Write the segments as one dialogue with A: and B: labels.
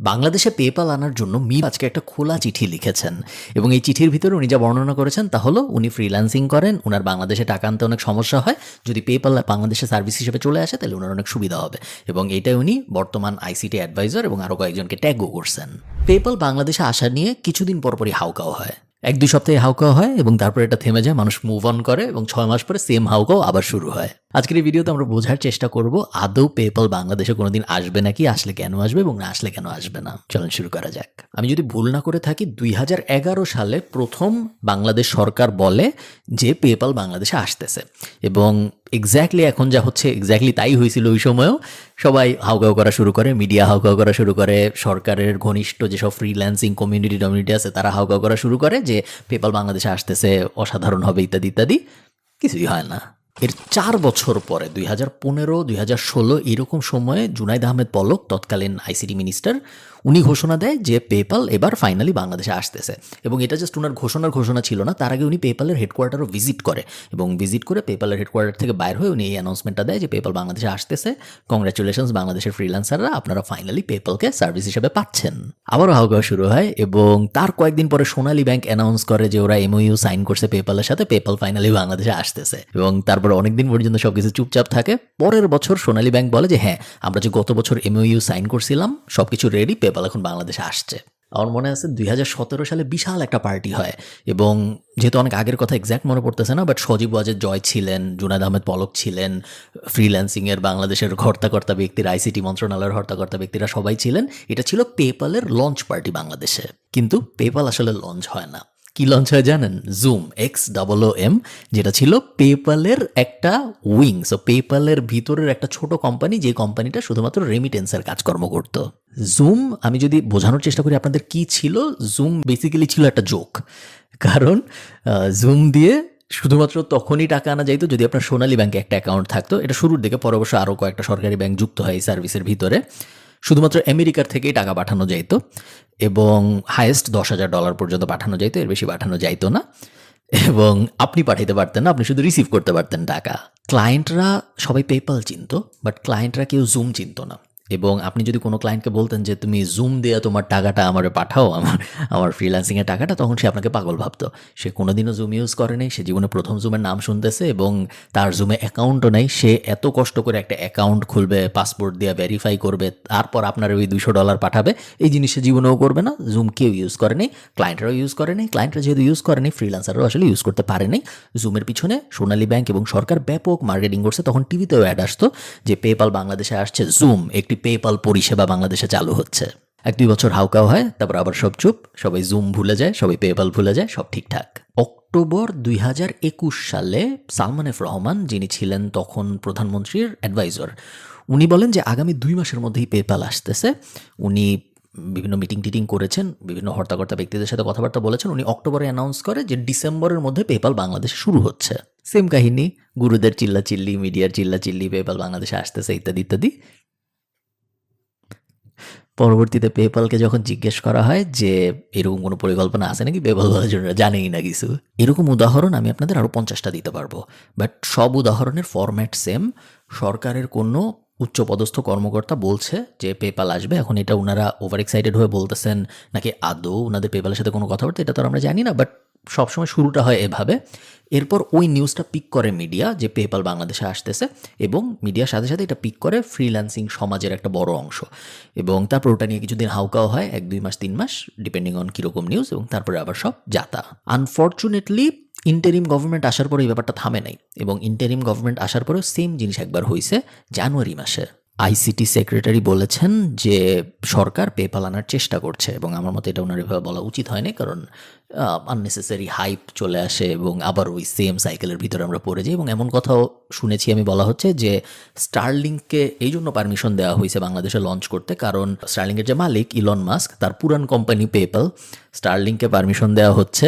A: বাংলাদেশে পেপাল আনার জন্য মি আজকে একটা খোলা চিঠি লিখেছেন এবং এই চিঠির ভিতরে উনি যা বর্ণনা করেছেন তা হলো, উনি ফ্রিল্যান্সিং করেন ওনার বাংলাদেশে টাকা আনতে অনেক সমস্যা হয়, যদি পেপাল বাংলাদেশে সার্ভিস হিসেবে চলে আসে তাহলে ওনার অনেক সুবিধা হবে। এবং এটাই উনি বর্তমান আইসিটি অ্যাডভাইজার এবং আরও কয়েকজনকে ট্যাগও করছেন। পেপাল বাংলাদেশে আসা নিয়ে কিছুদিন পরপরই হাউকাও হয়। এক দুই সপ্তাহে হাউকাও হয় এবং তারপরে এটা থেমে যায়, মানুষ মুভ অন করে এবং ছয় মাস পরে সেম হাউকাও আবার শুরু হয়। আজকের এই ভিডিওতে আমরা বোঝার চেষ্টা করব, আদৌ পেপাল বাংলাদেশে কোনোদিন আসবে নাকি, আসলে কেন আসবে এবং না আসলে কেন আসবে না। চলুন শুরু করা যাক। আমি যদি ভুল না করে থাকি, দুই হাজার এগারো সালে প্রথম বাংলাদেশ সরকার বলে যে পেপাল বাংলাদেশে আসতেছে। এবং এক্স্যাক্টলি এখন যা হচ্ছে এক্স্যাক্টলি তাই হয়েছিল ওই সময়ও সবাই হাউকাউ করা শুরু করে মিডিয়া হাউকাউ করা শুরু করে, সরকারের ঘনিষ্ঠ যেসব ফ্রিল্যান্সিং কমিউনিটি কমিউনিটি আছে, তারা হাউকাউ করা শুরু করে যে পেপাল বাংলাদেশে আসতেছে, অসাধারণ হবে ইত্যাদি ইত্যাদি, কিছুই হয় না। এর চার বছর পরে, দুই হাজার পনেরো, দুই হাজার ষোলো, এরকম সময়ে জুনাইদ আহমেদ পলক, তৎকালীন আইসিডি মিনিস্টার উনি ঘোষণা দেয় যে পেপাল এবার ফাইনালি বাংলাদেশে আসতেছে। এবং এটা জাস্ট ওনার ঘোষণার ঘোষণা ছিল না, তার আগে উনি পেপালের হেডকোয়ার্টারও ভিজিট করে। এবং ভিজিট করে পেপালের হেডকোয়ার্টার থেকে বাইর হয়ে উনি এই অ্যানাউন্সমেন্টটা দেয় যে পেপাল বাংলাদেশে আসতেছে। কংগ্রাচুলেশনস বাংলাদেশের ফ্রিল্যান্সাররা আপনারা ফাইনালি পেপালকে সার্ভিস হিসেবে পাচ্ছেন। আবারও হাওয়া শুরু হয় এবং তার কয়েকদিন পরে সোনালী ব্যাংক অ্যানাউন্স করে যে ওরা এমওইউ সাইন করছে পেপালের সাথে, পেপাল ফাইনালি বাংলাদেশে আসতেছে। এবং তারপর অনেকদিন পর্যন্ত সবকিছু চুপচাপ থাকে। পরের বছর সোনালী ব্যাংক বলে যে হ্যাঁ আমরা যে গত বছর এমওইউ সাইন করছিলাম, সবকিছু রেডি পেপাল এখন বাংলাদেশে আসছে। আমার মনে আছে দুই হাজার সতেরো সালে বিশাল একটা পার্টি হয় এবং যেহেতু অনেক আগের কথা এক্স্যাক্ট মনে পড়তেছে না বাট সজীব ওয়াজের জয় ছিলেন জুনাদ আহমেদ পলক ছিলেন ফ্রিল্যান্সিংয়ের বাংলাদেশের হর্তাকর্তা ব্যক্তিরা আইসিটি মন্ত্রণালয়ের হর্তাকর্তা ব্যক্তিরা সবাই ছিলেন। এটা ছিল পেপালের লঞ্চ পার্টি বাংলাদেশে। কিন্তু পেপাল আসলে লঞ্চ হয় না। কি লঞ্চ হয় জানেন? Zoom X double O M যেটা ছিল পেপালের একটা উইং সো পেপালের ভিতরের একটা ছোট কোম্পানি যে কোম্পানিটা শুধুমাত্র রেমিটেন্সের কাজকর্ম করতো। জুম আমি যদি বোঝানোর চেষ্টা করি আপনাদের কি ছিল জুম বেসিক্যালি ছিল একটা জোক কারণ জুম দিয়ে শুধুমাত্র তখনই টাকা আনা যাইতো যদি আপনার সোনালী ব্যাংকে একটা অ্যাকাউন্ট থাকতো। এটা শুরুর দিকে পরে অবশ্য আরও কয়েকটা সরকারি ব্যাংক যুক্ত হয় এই সার্ভিসের ভিতরে। শুধুমাত্র আমেরিকার থেকেই টাকা পাঠানো যাইত। এবং হায়েস্ট দশ হাজার ডলার পর্যন্ত পাঠানো যাইতো, এর বেশি পাঠানো যাইতো না। এবং আপনি পাঠাইতে পারতেন না, আপনি শুধু রিসিভ করতে পারতেন টাকা। ক্লায়েন্টরা সবাই পেপাল চিনত বাট ক্লায়েন্টরা কেউ জুম চিনত না। এবং আপনি যদি কোনো ক্লায়েন্টকে বলতেন যে, তুমি জুম দিয়ে তোমার টাকাটা আমারে পাঠাও, আমার আমার ফ্রিল্যান্সিংয়ের টাকাটা, তখন সে আপনাকে পাগল ভাবতো। সে কোনোদিনও জুম ইউজ করে নেই, সে জীবনে প্রথম জুমের নাম শুনতেছে এবং তার জুমে অ্যাকাউন্টও নেই। সে এত কষ্ট করে একটা অ্যাকাউন্ট খুলবে পাসপোর্ট দিয়ে ভেরিফাই করবে, তারপর আপনার ওই দুশো ডলার পাঠাবে, এই জিনিস সে জীবনেও করবে না। জুম কেউ ইউজ করে নেই ক্লায়েন্টরাও ইউজ করে নেই ক্লায়েন্টরা যেহেতু ইউজ করে নেই ফ্রিল্যান্সাররাও আসলে ইউজ করতে পারে নাই। জুমের পিছনে সোনালী ব্যাংক এবং সরকার ব্যাপক মার্কেটিং করছে। তখন টিভিতেও অ্যাড আসতো যে পেপাল বাংলাদেশে আসছে জুম একটি পেপাল পরিষেবা বাংলাদেশে চালু হচ্ছে। এক দুই বছর হাউকাও হয়, তারপর আবার সব চুপ, সবাই জুম ভুলে যায়, সবাই পেপাল ভুলে যায়, সব ঠিকঠাক। অক্টোবর দুই হাজার একুশ সালে সালমান এফ রহমান, যিনি ছিলেন তখন প্রধানমন্ত্রীর অ্যাডভাইজার, উনি বলেন যে আগামী দুই মাসের মধ্যেই পেপাল আসতেছে। উনি বিভিন্ন মিটিং টিটিং করেছেন, বিভিন্ন হর্তাকর্তা ব্যক্তিদের সাথে কথাবার্তা বলেছেন। উনি অক্টোবরে অ্যানাউন্স করে যে ডিসেম্বরের মধ্যে পেপাল বাংলাদেশে শুরু হচ্ছে। সেম কাহিনী, গুরুদের চিল্লা চিল্লি মিডিয়ার চিল্লা চিল্লি পেপাল বাংলাদেশে আসতেছে, ইত্যাদি ইত্যাদি। পরবর্তীতে পেপালকে যখন জিজ্ঞেস করা হয় যে, এরকম কোনো পরিকল্পনা আছে নাকি? পেপাল বলার জন্য, জানেই না কিছু। এরকম উদাহরণ আমি আপনাদের আরও পঞ্চাশটা দিতে পারব। বাট সব উদাহরণের ফরম্যাট সেম সরকারের কোনো উচ্চপদস্থ কর্মকর্তা বলছে যে পেপাল আসবে। এখন এটা ওনারা ওভার এক্সাইটেড হয়ে বলতেছেন নাকি আদৌ ওনাদের পেপালের সাথে কোনো কথাবার্তা? এটা তো আমরা জানি না। বাট সবসময় শুরুটা হয় এভাবে। এরপর ওই নিউজটা পিক করে মিডিয়া যে পেপাল বাংলাদেশে আসতেছে এবং মিডিয়ার সাথে সাথে এটা পিক করে ফ্রিল্যান্সিং সমাজের একটা বড় অংশ। এবং তারপর ওটা নিয়ে কিছুদিন হাউকাও হয়, এক, দুই মাস, তিন মাস ডিপেন্ডিং অন কীরকম নিউজ এবং তারপরে আবার সব যাতা। আনফর্চুনেটলি ইন্টারিম গভর্নমেন্ট আসার পরে এই ব্যাপারটা থামে নাই এবং ইন্টারিম গভর্নমেন্ট আসার পরেও সেম জিনিস একবার হয়েছে জানুয়ারি মাসে। আইসিটি সেক্রেটারি বলেছেন যে সরকার পেপাল আনার চেষ্টা করছে এবং আমার মতে এটা ওনার এভাবে বলা উচিত হয়নি কারণ আননেসেসারি হাইপ চলে আসে এবং আবার ওই সেম সাইকেলের ভিতরে আমরা পড়ে যাই এবং এমন কথাও শুনেছি আমি বলা হচ্ছে যে স্টারলিংকে এই জন্য পারমিশন দেওয়া হয়েছে বাংলাদেশে লঞ্চ করতে কারণ স্টারলিংয়ের যে মালিক ইলন মাস্ক তার পুরান কোম্পানি পেপাল স্টারলিংকে পারমিশন দেওয়া হচ্ছে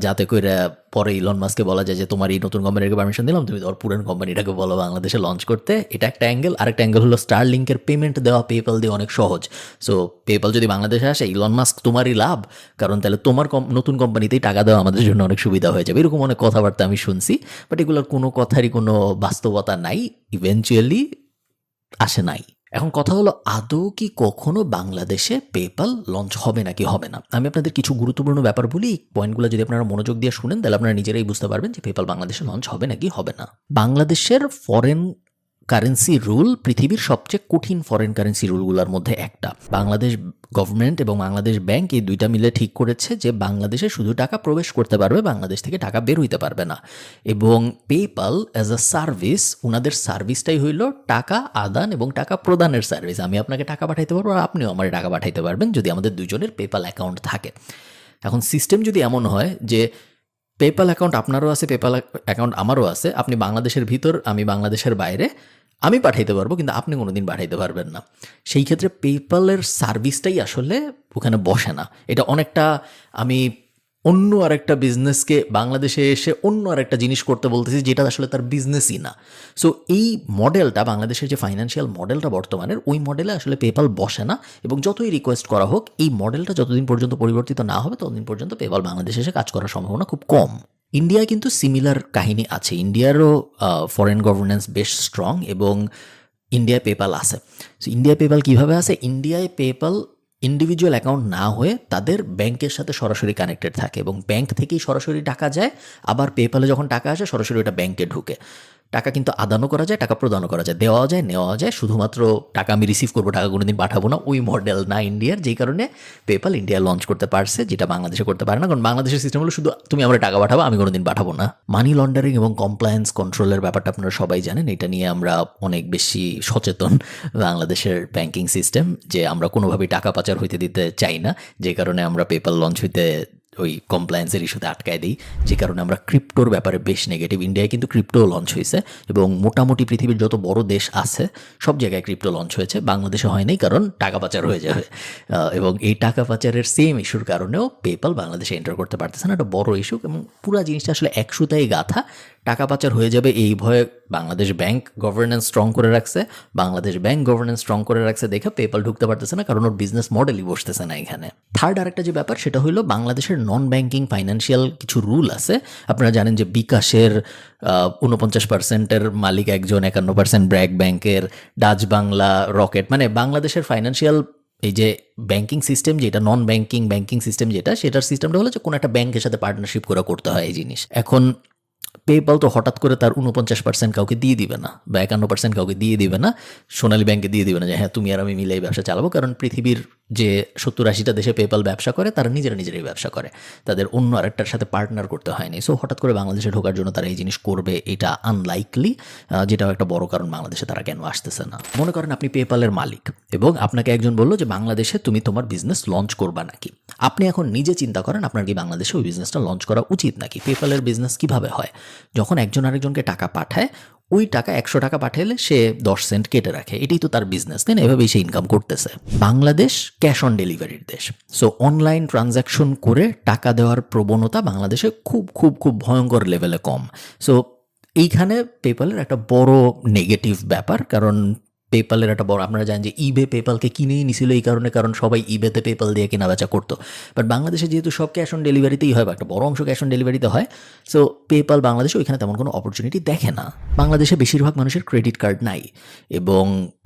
A: যাতে করে পরে ইলন মাস্কে বলা যায় যে, তোমার এই নতুন কোম্পানিকে পারমিশন দিলাম, তুমি তোমার পুরান কোম্পানিটাকে বলো বাংলাদেশে লঞ্চ করতে। এটা একটা অ্যাঙ্গেল আরেকটা অ্যাঙ্গেল হলো স্টার লিঙ্কের পেমেন্ট দেওয়া পেপাল দিয়ে অনেক সহজ। সো পেপাল যদি বাংলাদেশে আসে ইলন মাস্ক তোমারই লাভ। কারণ তাহলে তোমার নতুন কোম্পানিতেই টাকা দেওয়া আমাদের জন্য অনেক সুবিধা হয়ে যাবে। এরকম অনেক কথাবার্তা আমি শুনছি। বাট এগুলোর কোনো কথারই কোনো বাস্তবতা নাই। ইভেনচুয়ালি আসে নাই। এখন কথা হলো, আদৌ কি কখনো বাংলাদেশে পেপাল লঞ্চ হবে নাকি হবে না? আমি আপনাদের কিছু গুরুত্বপূর্ণ ব্যাপার বলি পয়েন্টগুলো যদি আপনারা মনোযোগ দিয়ে শুনেন, তাহলে আপনারা নিজেরাই বুঝতে পারবেন যে পেপাল বাংলাদেশে লঞ্চ হবে নাকি হবে না। বাংলাদেশের ফরেন কারেন্সি রুল পৃথিবীর সবচেয়ে কঠিন ফরেন কারেন্সি রুলগুলোর মধ্যে একটা। বাংলাদেশ গভর্নমেন্ট এবং বাংলাদেশ ব্যাংক এই দুইটা মিলে ঠিক করেছে যে বাংলাদেশে শুধু টাকা প্রবেশ করতে পারবে, বাংলাদেশ থেকে টাকা বের হইতে পারবে না। এবং পেপাল অ্যাজ আ সার্ভিস ওনাদের সার্ভিসটাই হইল টাকা আদান এবং টাকা প্রদানের সার্ভিস আমি আপনাকে টাকা পাঠাইতে পারব আর আপনিও আমার টাকা পাঠাইতে পারবেন যদি আমাদের দুজনের পেপাল অ্যাকাউন্ট থাকে। এখন সিস্টেম যদি এমন হয় যে পেপাল অ্যাকাউন্ট আপনারও আছে পেপাল অ্যাকাউন্ট আমারও আছে। আপনি বাংলাদেশের ভিতর, আমি বাংলাদেশের বাইরে, আমি পাঠাইতে পারব, কিন্তু আপনি কোনো দিন পাঠাইতে পারবেন না। সেই ক্ষেত্রে পেপ্যালের সার্ভিসটাই আসলে ওখানে বসে না। এটা অনেকটা আমি অন্য আরেকটা বিজনেসকে বাংলাদেশে এসে অন্য আরেকটা জিনিস করতে বলতেছি, যেটা আসলে তার বিজনেসই না। সো এই মডেলটা বাংলাদেশের যে ফাইন্যান্সিয়াল মডেলটা বর্তমানের, ওই মডেলে আসলে পেপাল বসে না। এবং যতই রিকোয়েস্ট করা হোক, এই মডেলটা যতদিন পর্যন্ত পরিবর্তিত না হবে, ততদিন পর্যন্ত পেপাল বাংলাদেশে এসে কাজ করার সম্ভাবনা খুব কম। ইন্ডিয়ায় কিন্তু সিমিলার কাহিনী আছে। ইন্ডিয়ারও ফরেন গভর্নেন্স বেশ স্ট্রং এবং ইন্ডিয়ায় পেপাল আছে। সো ইন্ডিয়ায় পেপাল কীভাবে আছে? ইন্ডিয়ায় পেপাল ইন্ডিভিজুয়াল অ্যাকাউন্ট না হয়ে তাদের ব্যাংকের সাথে সরাসরি কানেক্টেড থাকে এবং ব্যাংক থেকেই সরাসরি টাকা যায়, আবার পেপালে যখন টাকা আসে, সরাসরি ওটা ব্যাংকে ঢুকে। টাকা কিন্তু আদানও করা যায়, টাকা প্রদানও করা যায়। দেওয়া যায় নেওয়া যায়। শুধুমাত্র টাকা আমি রিসিভ করব, টাকা কোনোদিন পাঠাবো না। ওই মডেল না ইন্ডিয়ার যেই কারণে পেপাল ইন্ডিয়া লঞ্চ করতে পারছে, যেটা বাংলাদেশে করতে পারে না। কারণ বাংলাদেশের সিস্টেম হলো শুধু তুমি আমরা টাকা পাঠাবো, আমি কোনোদিন পাঠাবো না। মানি লন্ডারিং এবং কমপ্লায়েন্স কন্ট্রোলের ব্যাপারটা আপনারা সবাই জানেন। এটা নিয়ে আমরা অনেক বেশি সচেতন বাংলাদেশের ব্যাংকিং সিস্টেম যে আমরা কোনোভাবেই টাকা পাচার হইতে দিতে চাই না। যে কারণে আমরা পেপাল লঞ্চ হইতে ওই কমপ্লায়েন্সের ইস্যুতে আটকায় দিই যে কারণে আমরা ক্রিপ্টোর ব্যাপারে বেশ নেগেটিভ ইন্ডিয়ায় কিন্তু ক্রিপ্টো লঞ্চ হয়েছে এবং মোটামুটি পৃথিবীর যত বড় দেশ আছে সব জায়গায় ক্রিপ্টো লঞ্চ হয়েছে। বাংলাদেশে হয়নি কারণ টাকা পাচার হয়ে যাবে। এবং এই টাকা পাচারের সেম ইস্যুর কারণেও পেপাল বাংলাদেশে এন্টার করতে পারতেছে না। একটা বড় ইস্যু এবং পুরো জিনিসটা আসলে একশোতেই গাথা। টাকা পাচার হয়ে যাবে এই ভয়ে বাংলাদেশ ব্যাংক গভর্নেন্স স্ট্রং করে রাখছে। বাংলাদেশ ব্যাংক গভর্নেন্স স্ট্রং করে রাখছে দেখে পেপাল ঢুকতে পারতেছে না, কারণ ওর বিজনেস মডেলই বসতেছে না এখানে। থার্ড আরেকটা যে ব্যাপার, সেটা হলো বাংলাদেশের নন ব্যাংকিং ফাইন্যান্সিয়াল কিছু রুল আছে। আপনারা জানেন যে বিকাশের উনপঞ্চাশ পার্সেন্টের মালিক একজন, একান্ন পার্সেন্ট ব্র্যাক ব্যাংকের, ডাচ বাংলা, রকেট মানে বাংলাদেশের ফাইন্যান্সিয়াল এই যে ব্যাংকিং সিস্টেম যেটা নন ব্যাংকিং ব্যাংকিং সিস্টেম যেটা, সেটার সিস্টেমটা হলো যে কোনো একটা ব্যাংকের সাথে পার্টনারশিপ করে করতে হয় এই জিনিস। এখন পেপাল তো হঠাৎ করে তার উনপঞ্চাশ পার্সেন্ট কাউকে দিয়ে দিবে না বা একান্ন পার্সেন্ট কাউকে দিয়ে দিবে না, সোনালী ব্যাংকে দিয়ে দিবে না যে হ্যাঁ তুমি আর আমি মিলে এই ব্যবসা চালাবো। কারণ পৃথিবীর যে সত্তর আশিটা দেশে পেপাল ব্যবসা করে, তারা নিজেরা নিজেরাই ব্যবসা করে। তাদের অন্য আরেকটার সাথে পার্টনার করতে হয়নি। সো হঠাৎ করে বাংলাদেশে ঢোকার জন্য তারা এই জিনিস করবে এটা আনলাইকলি যেটাও একটা বড় কারণ বাংলাদেশে তারা কেন আসতেছে না। মনে করেন আপনি পেপালের মালিক এবং আপনাকে একজন বলল যে, বাংলাদেশে তুমি তোমার বিজনেস লঞ্চ করবা নাকি? আপনি এখন নিজে চিন্তা করেন, আপনার কি বাংলাদেশে ওই বিজনেসটা লঞ্চ করা উচিত নাকি? পেপালের বিজনেস কীভাবে হয়? যখন একজন আরেকজনকে টাকা পাঠায়, ওই টাকা একশো টাকা পাঠালে সে দশ সেন্ট কেটে রাখে। এটাই তো তার বিজনেস তাই না? এভাবেই সে ইনকাম করতেছে। বাংলাদেশ ক্যাশ অন ডেলিভারির দেশ। সো অনলাইন ট্রানজ্যাকশন করে টাকা দেওয়ার প্রবণতা বাংলাদেশে খুব খুব খুব ভয়ঙ্কর লেভেলে কম। সো এইখানে পেপালের একটা বড় নেগেটিভ ব্যাপার, কারণ পেপালের একটা বড়, আপনারা জানেন যে ইবে পেপালকে কিনেই নিছিল এই কারণে, কারণ সবাই ইবেতে পেপাল দিয়ে কেনা বেচা করতো। বাট বাংলাদেশে যেহেতু সব ক্যাশ অন ডেলিভারিতেই হয়, বা একটা বড় অংশ ক্যাশ অন ডেলিভারিতে হয় সো পেপাল বাংলাদেশে ওইখানে তেমন কোনো অপরচুনিটি দেখে না। বাংলাদেশে বেশিরভাগ মানুষের ক্রেডিট কার্ড নাই এবং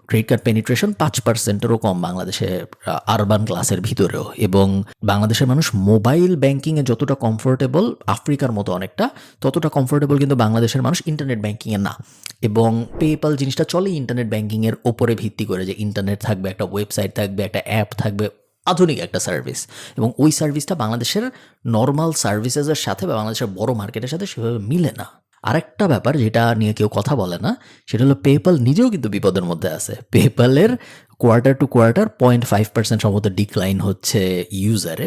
A: ক্রেডিট কার্ড পেনিট্রেশন পাঁচ পার্সেন্টেরও কম বাংলাদেশে আরবান ক্লাসের ভিতরেও। এবং বাংলাদেশের মানুষ মোবাইল ব্যাংকিংয়ে যতটা কমফোর্টেবল আফ্রিকার মতো অনেকটা, ততটা কমফোর্টেবল কিন্তু বাংলাদেশের মানুষ ইন্টারনেট ব্যাংকিংয়ে না। এবং পেপাল জিনিসটা চলে ইন্টারনেট ব্যাংকিংয়ের ওপরে ভিত্তি করে যে ইন্টারনেট থাকবে, একটা ওয়েবসাইট থাকবে, একটা অ্যাপ থাকবে, আধুনিক একটা সার্ভিস এবং ওই সার্ভিসটা বাংলাদেশের নর্মাল সার্ভিসেসের সাথে বা বাংলাদেশের বড় মার্কেটের সাথে সেভাবে মিলে না। আরেকটা ব্যাপার যেটা নিয়ে কেউ কথা বলে না, সেটা হলো পেপাল নিজেও কিন্তু বিপদের মধ্যে আছে। পেপালের quarter to quarter point five percent সম্ভবত ডিক্লাইন হচ্ছে ইউজারে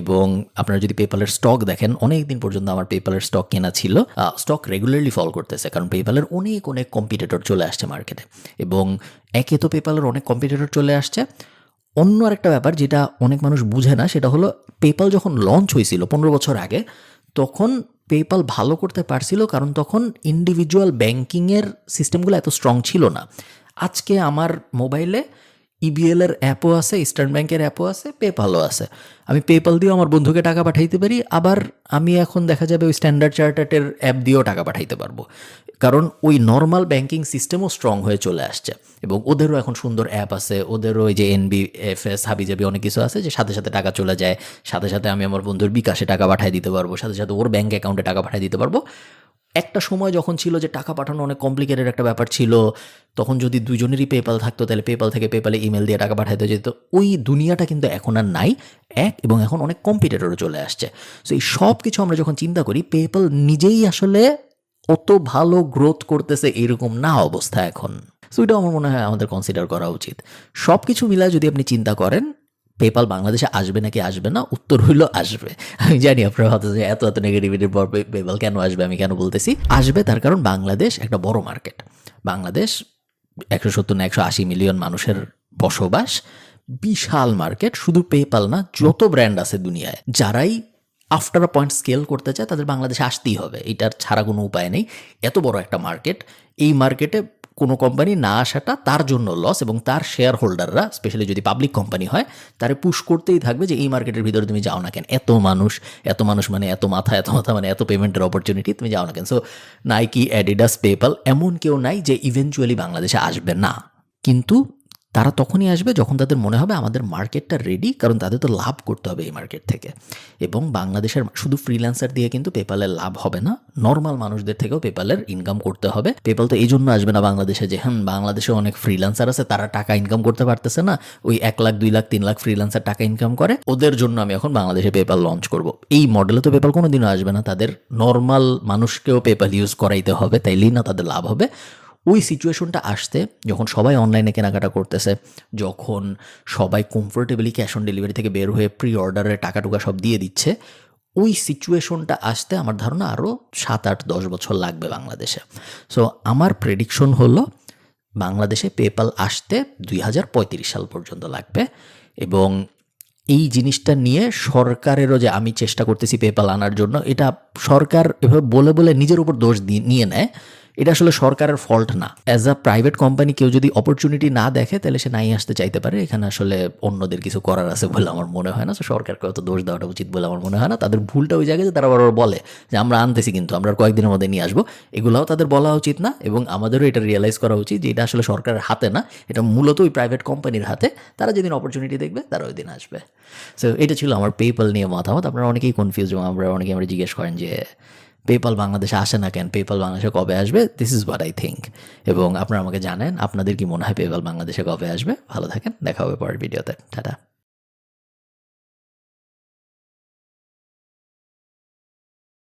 A: এবং আপনারা যদি পেপালের স্টক দেখেন অনেক দিন পর্যন্ত আমার পেপালের স্টক কেনা ছিল। স্টক রেগুলারলি ফল করতেছে, কারণ পেপালের অনেক অনেক কম্পিটিটর চলে আসছে মার্কেটে এবং একে তো পেপালের অনেক কম্পিটিটর চলে আসছে। অন্য আরেকটা ব্যাপার যেটা অনেক মানুষ বুঝে না, সেটা হলো পেপাল যখন লঞ্চ হয়েছিল পনেরো বছর আগে, তখন পেপাল ভালো করতে পারছিল কারণ তখন ইন্ডিভিজুয়াল ব্যাঙ্কিংয়ের সিস্টেমগুলো এত স্ট্রং ছিল না। আজকে আমার মোবাইলে ইবিএল এর অ্যাপও আছে ইস্টার্ন ব্যাঙ্কের অ্যাপও আছে পেপালও আছে। আমি পেপাল দিয়েও আমার বন্ধুকে টাকা পাঠাইতে পারি, আবার আমি এখন দেখা যাবে ওই স্ট্যান্ডার্ড চার্টার্টের অ্যাপ দিয়েও টাকা পাঠাইতে পারব। কারণ ওই নর্মাল ব্যাংকিং সিস্টেমও স্ট্রং হয়ে চলে আসছে। এবং ওদেরও এখন সুন্দর অ্যাপ আছে, ওদেরও ওই যে এনবি এফ এস হাবিজাবি অনেক কিছু আছে যে সাথে সাথে টাকা চলে যায়, সাথে সাথে আমি আমার বন্ধুর বিকাশে টাকা পাঠিয়ে দিতে পারব, সাথে সাথে ওর ব্যাঙ্ক অ্যাকাউন্টে টাকা পাঠিয়ে দিতে পারব। একটা সময় যখন ছিল যে টাকা পাঠানো অনেক কমপ্লিকেটেড একটা ব্যাপার ছিল, তখন যদি দুজনেরই পেপাল থাকতো, তাহলে পেপাল থেকে পেপালে ইমেল দিয়ে টাকা পাঠাতে যেত। ওই দুনিয়াটা কিন্তু এখন আর নাই, এক এবং এখন অনেক কম্পিটিটরও চলে আসছে। সো এই সব কিছু আমরা যখন চিন্তা করি পেপাল নিজেই আসলে অত ভালো গ্রোথ করতেছে এরকম না অবস্থা এখন। সো এটা আমার মনে হয় আমাদের কনসিডার করা উচিত। সব কিছু মিলায় যদি আপনি চিন্তা করেন পেপাল বাংলাদেশে আসবে নাকি আসবে না? উত্তর হইল আসবে। আমি জানি আপনারা হয়তো যে এত এত নেগেটিভিটির পর পেপাল কেন আসবে? আমি কেন বলতেছি? আসবে তার কারণ বাংলাদেশ একটা বড় মার্কেট বাংলাদেশ একশো সত্তর না একশো আশি মিলিয়ন মানুষের বসবাস। বিশাল মার্কেট শুধু পেপাল না, যত ব্র্যান্ড আছে দুনিয়ায়, যারাই আফটার আ পয়েন্ট স্কেল করতে চায়, তাদের বাংলাদেশে আসতেই হবে। এটার ছাড়া কোনো উপায় নেই। এত বড় একটা মার্কেট এই মার্কেটে কোনো কোম্পানি না আসাটা তার জন্য লস এবং তার শেয়ার হোল্ডাররা স্পেশালি যদি পাবলিক কোম্পানি হয়, তারে পুশ করতেই থাকবে যে এই মার্কেটের ভিতরে তুমি যাও না কেন। এত মানুষ এত মানুষ মানে এত মাথা এত মাথা মানে এত পেমেন্টের অপরচুনিটি তুমি যাও না কেন। সো নাইকি অ্যাডিডাস পেপাল এমন কেউ নাই যে ইভেনচুয়ালি বাংলাদেশে আসবে না। কিন্তু তারা তখনই আসবে যখন তাদের মনে হবে আমাদের মার্কেটটা রেডি কারণ তাদের তো লাভ করতে হবে এই মার্কেট থেকে। এবং বাংলাদেশের শুধু ফ্রিল্যান্সার দিয়ে কিন্তু পেপালের লাভ হবে না নর্মাল মানুষদের থেকেও পেপালের ইনকাম করতে হবে। পেপাল তো এই জন্য আসবে না বাংলাদেশে যে হ্যাঁ বাংলাদেশে অনেক ফ্রিল্যান্সার আছে, তারা টাকা ইনকাম করতে পারতেছে না। ওই এক লাখ, দুই লাখ, তিন লাখ ফ্রিল্যান্সার টাকা ইনকাম করে, ওদের জন্য আমি এখন বাংলাদেশে পেপাল লঞ্চ করব। এই মডেলে তো পেপাল কোনোদিনও আসবে না। তাদের নর্মাল মানুষকেও পেপাল ইউজ করাইতে হবে, তাইলেই না তাদের লাভ হবে। ওই সিচুয়েশনটা আসতে যখন সবাই অনলাইনে কেনাকাটা করতেছে, যখন সবাই কমফোর্টেবলি ক্যাশ অন ডেলিভারি থেকে বের হয়ে প্রি অর্ডারে টাকা টুকা সব দিয়ে দিচ্ছে, ওই সিচুয়েশনটা আসতে আমার ধারণা আরও সাত আট দশ বছর লাগবে বাংলাদেশে। সো আমার প্রেডিকশন হলো বাংলাদেশে পেপাল আসতে দুই হাজার পঁয়ত্রিশ সাল পর্যন্ত লাগবে এবং এই জিনিসটা নিয়ে সরকারেরও যে আমি চেষ্টা করতেছি পেপাল আনার জন্য, এটা সরকার এভাবে বলে বলে নিজের উপর দোষ দিয়ে নিয়ে নেয়। এটা আসলে সরকারের ফল্ট না। অ্যাজ আ প্রাইভেট কোম্পানি কেউ যদি অপরচুনিটি না দেখে, তাহলে সে নাই আসতে চাইতে পারে। এখানে আসলে অন্যদের কিছু করার আছে বলে আমার মনে হয় না। তো সরকারকে অত দোষ দেওয়াটা উচিত বলে আমার মনে হয় না। তাদের ভুলটা ওই জায়গায় তারা বারবার বলে যে, আমরা আনতেছি কিন্তু, আমরা কয়েকদিনের মধ্যে নিয়ে আসব। এগুলাও তাদের বলা উচিত না এবং আমাদেরও এটা রিয়েলাইজ করা উচিত যে, এটা আসলে সরকারের হাতে না। এটা মূলত ওই প্রাইভেট কোম্পানির হাতে। তারা যেদিন অপরচুনিটি দেখবে, তারা ওই দিন আসবে। সো এটা ছিল আমার পেপাল নিয়ে মতামত। আপনারা অনেকেই কনফিউজ এবং আমরা, অনেকেই আমরা জিজ্ঞেস করেন যে পেপাল বাংলাদেশে আসে না কেন? পেপাল বাংলাদেশে কবে আসবে? This is what I think এবং আপনারা আমাকে জানেন আপনাদের কি মনে হয় পেপাল বাংলাদেশে কবে আসবে? ভালো থাকেন, দেখা হবে পরের ভিডিওতে। টাটা।